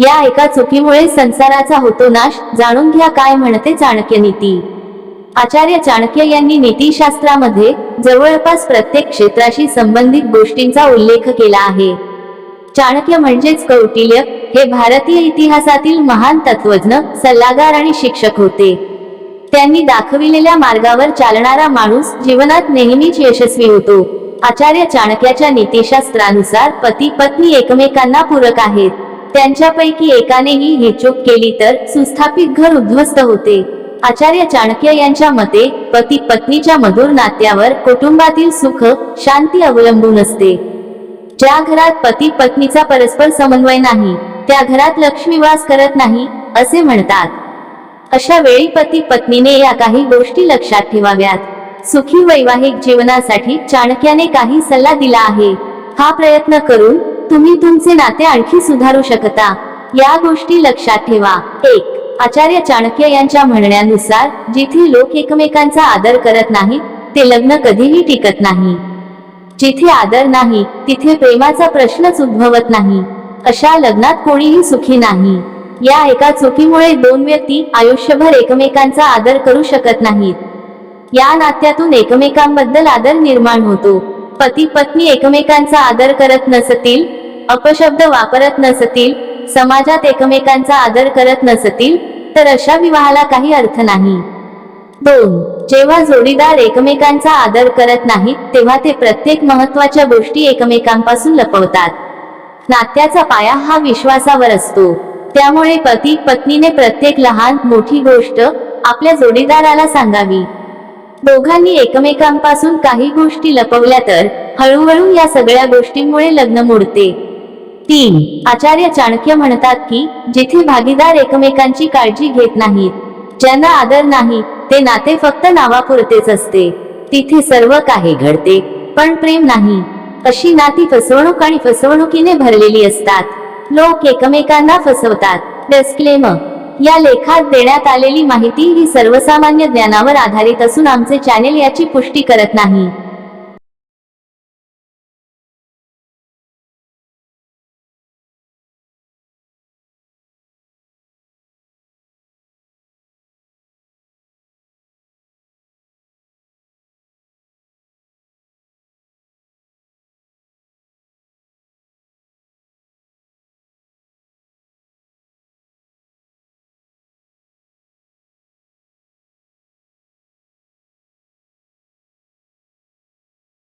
या एका चुकीमुळे संसाराचा होतो नाश जाणून घ्या काय म्हणते चाणक्य नीती. आचार्य चाणक्य यांनी नीतिशास्त्रामध्ये जवळपास प्रत्येक क्षेत्राशी संबंधित गोष्टींचा उल्लेख केला आहे. चाणक्य म्हणजेच कौटिल्य हे भारतीय इतिहासातील महान तत्वज्ञ सल्लागार आणि शिक्षक होते. त्यांनी दाखविलेल्या मार्गावर चालणारा माणूस जीवनात नेहमीच यशस्वी होतो. आचार्य चाणक्याच्या नीतिशास्त्रानुसार पती पत्नी एकमेकांना पूरक आहेत. त्यांच्यापैकी एकानेही हेचूक केली तर सुस्थापित घर उद्ध्वस्त होते. आचार्य चाणक्य यांच्या मते पती पत्नीच्या मधुर नात्यावर कुटुंबातील सुख शांती अवलंबून असते. ज्या घरात पती पत्नीचा परस्पर समन्वय नाही त्या घरात लक्ष्मी वास करत नाही असे म्हणतात. अशा वेळी पती पत्नीने या काही गोष्टी लक्षात ठेवाव्यात. सुखी वैवाहिक जीवनासाठी चाणक्याने काही सल्ला दिला आहे. हा प्रयत्न करून तुम्ही तुमचे नाते आणखी सुधारू शकता. या गोष्टी लक्षात ठेवा. एक आचार्य चाणक्य यांच्या म्हणण्यानुसार जिथे लोक एकमेकांचा आदर करत नाहीत ते लग्न कधीही टिकत नाही. जिथे आदर नाही तिथे प्रेमाचा प्रश्नच उद्भवत नाही. अशा लग्नात कोणीही सुखी नाही. या एका चुकीमुळे दोन व्यक्ती आयुष्यभर एकमेकांचा आदर करू शकत नाहीत. या नात्यातून एकमेकांबद्दल आदर निर्माण होतो. पती पत्नी एकमेकांचा आदर करत नसतील अपशब्द वापरत नसतील समाजात एकमेकांचा आदर करत नसतील तर अशा विवाहाला काही अर्थ नाही. दोन जेव्हा जोडीदार एकमेकांचा आदर करत नाहीत तेव्हा ते प्रत्येक महत्त्वाच्या गोष्टी एकमेकांपासून लपवतात. नात्याचा पाया हा विश्वासावर असतो. त्यामुळे पती पत्नीने प्रत्येक लहान मोठी गोष्ट आपल्या जोडीदाराला सांगावी. दोघांनी एकमेकांपासून काही गोष्टी लपवल्या तर हळूहळू या सगळ्या गोष्टींमुळे लग्न मोडते. तीन. आचार्य चाणक्य म्हणतात की जिथे भागीदार एकमेकांची काळजी घेत नाहीत ज्यांना आदर नाही ते नाते फक्त नावापुरतेच असते. तिथे सर्व काही घडते पण प्रेम नाही. अशी नाती फसवणूक आणि फसवणुकीने भरलेली असतात. लोक एकमेकांना फसवतात. डेस्क्लेम या लेखात देण्यात आलेली माहिती ही सर्वसामान्य ज्ञानावर आधारित असून आमचे चॅनेल याची पुष्टी करत नाही.